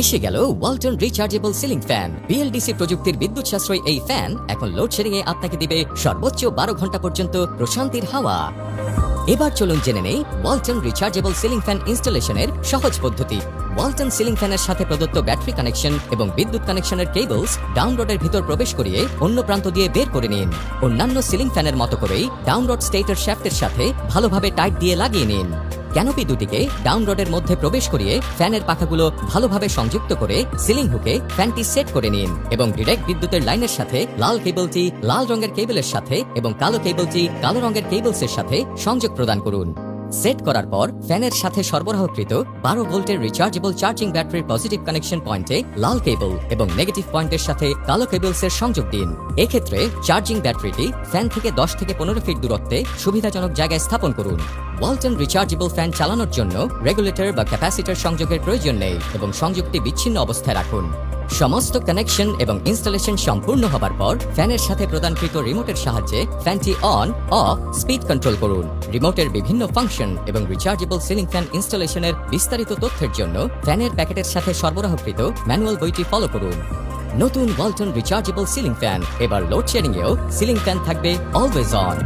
এসে গেল Walton rechargeable ceiling fan. BLDC প্রযুক্তির বিদ্যুৎ সাশ্রয় এই ফ্যান এখন লোডশেডিং এ আপনাকে দিবে সর্বোচ্চ বারো ঘণ্টা পর্যন্ত প্রশান্তির হাওয়া। এবার চলুন জেনে নেই ওয়ালটন রিচার্জেবল সিলিং ফ্যান ইনস্টলেশনের সহজ পদ্ধতি। ওয়ালটন সিলিং ফ্যানের সাথে প্রদত্ত ব্যাটারি কানেকশন এবং বিদ্যুৎ কানেকশনের কেবলস ডাউনলোডের ভিতর প্রবেশ করিয়ে অন্য প্রান্ত দিয়ে বের করে নিন। অন্যান্য সিলিং ফ্যানের মতো করেই ডাউনলোড স্টেটার শ্যাফটের সাথে ভালোভাবে টাইট দিয়ে লাগিয়ে নিন। ক্যানোপি দুটিকে ডাউন রডের মধ্যে প্রবেশ করিয়ে ফ্যানের পাখাগুলো ভালোভাবে সংযুক্ত করে সিলিং হুকে ফ্যানটি সেট করে নিন এবং ডিরেক্ট বিদ্যুতের লাইনের সাথে লাল কেবলটি লাল রঙের কেবলের সাথে এবং কালো কেবলটি কালো রঙের কেবলসের সাথে সংযোগ প্রদান করুন। সেট করার পর, ফ্যানের সাথে সরবরাহকৃত বারো ভোল্টের রিচার্জেবল চার্জিং ব্যাটারির পজিটিভ কানেকশন পয়েন্টে লাল কেবল এবং নেগেটিভ পয়েন্টের সাথে কালো কেবলসের সংযোগ দিন। এক্ষেত্রে চার্জিং ব্যাটারিটি ফ্যান থেকে দশ থেকে পনেরো ফিট দূরত্বে সুবিধাজনক জায়গায় স্থাপন করুন। ওয়ালটন রিচার্জেবল ফ্যান চালানোর জন্য রেগুলেটর বা ক্যাপাসিটর সংযোগের প্রয়োজন নেই এবং সংযোগটি বিচ্ছিন্ন অবস্থায় রাখুন। সমস্ত কানেকশন এবং ইনস্টলেশন সম্পূর্ণ হবার পর ফ্যানের সাথে প্রদানকৃত রিমোটের সাহায্যে ফ্যানটি অন অফ স্পিড কন্ট্রোল করুন। রিমোটের বিভিন্ন ফাংশন এবং রিচার্জেবল সিলিং ফ্যান ইনস্টলেশনের বিস্তারিত তথ্যের জন্য ফ্যানের প্যাকেটের সাথে সরবরাহকৃত ম্যানুয়াল বইটি ফলো করুন। নতুন ওয়ালটন রিচার্জেবল সিলিং ফ্যান এবার লোডশেডিংয়েও সিলিং ফ্যান থাকবে অলওয়েজ অন